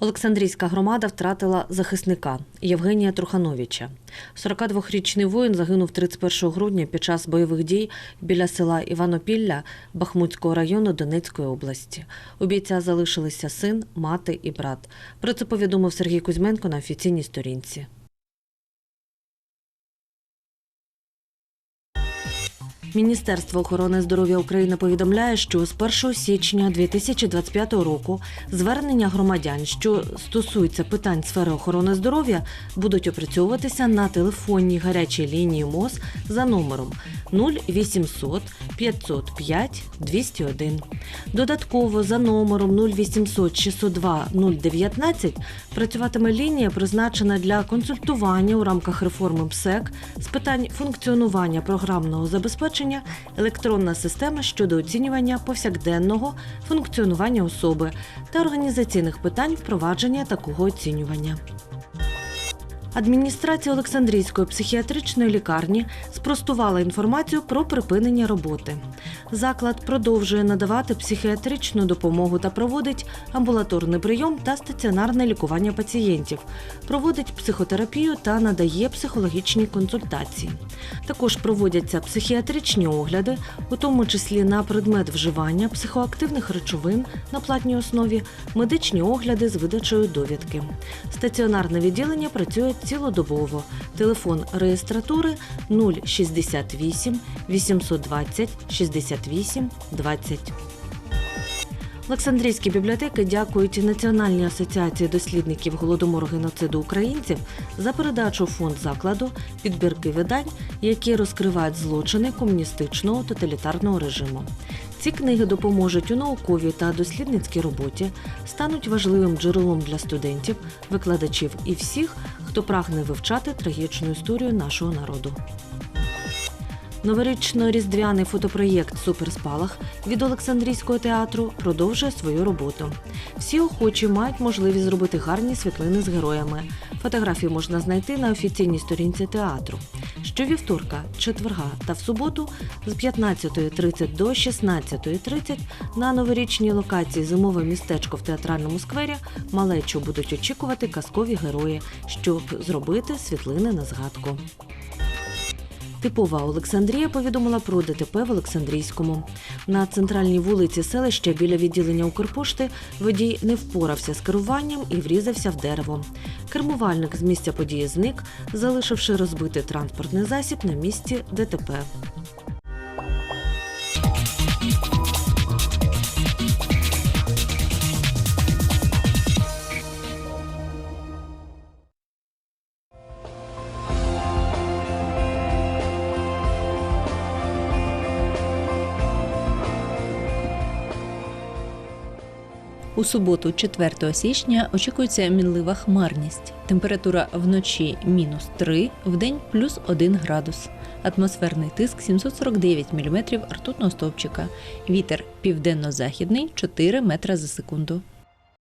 Олександрійська громада втратила захисника Євгенія Трухановича. 42-річний воїн загинув 31 грудня під час бойових дій біля села Іванопілля Бахмутського району Донецької області. У бійця залишилися син, мати і брат. Про це повідомив Сергій Кузьменко на офіційній сторінці. Міністерство охорони здоров'я України повідомляє, що з 1 січня 2025 року звернення громадян, що стосуються питань сфери охорони здоров'я, будуть опрацьовуватися на телефонній гарячій лінії МОЗ за номером 0800 505 201. Додатково за номером 0800 602 019 працюватиме лінія, призначена для консультування у рамках реформи МСЕК з питань функціонування програмного забезпечення електронна система щодо оцінювання повсякденного функціонування особи та організаційних питань впровадження такого оцінювання. Адміністрація Олександрійської психіатричної лікарні спростувала інформацію про припинення роботи. Заклад продовжує надавати психіатричну допомогу та проводить амбулаторний прийом та стаціонарне лікування пацієнтів, проводить психотерапію та надає психологічні консультації. Також проводяться психіатричні огляди, у тому числі на предмет вживання психоактивних речовин на платній основі, медичні огляди з видачею довідки. Стаціонарне відділення працює цілодобово. Телефон реєстратури 068 820 68 20. Олександрійські бібліотеки дякують Національній асоціації дослідників голодомору геноциду українців за передачу фонд закладу підбірки видань, які розкривають злочини комуністичного тоталітарного режиму. Ці книги допоможуть у науковій та дослідницькій роботі, стануть важливим джерелом для студентів, викладачів і всіх, хто прагне вивчати трагічну історію нашого народу. Новорічно-різдвяний фотопроєкт Суперспалах від Олександрійського театру продовжує свою роботу. Всі охочі мають можливість зробити гарні світлини з героями. Фотографії можна знайти на офіційній сторінці театру. Щовівторка, четверга та в суботу з 15.30 до 16.30 на новорічній локації Зимове містечко в театральному сквері малечу будуть очікувати казкові герої, щоб зробити світлини на згадку. Типова Олександрія повідомила про ДТП в Олександрійському. На центральній вулиці селища біля відділення Укрпошти водій не впорався з керуванням і врізався в дерево. Кермувальник з місця події зник, залишивши розбитий транспортний засіб на місці ДТП. У суботу, 4 січня, очікується мінлива хмарність. Температура вночі мінус 3, вдень плюс 1 градус. Атмосферний тиск 749 мм ртутного стовпчика. Вітер південно-західний 4 метра за секунду.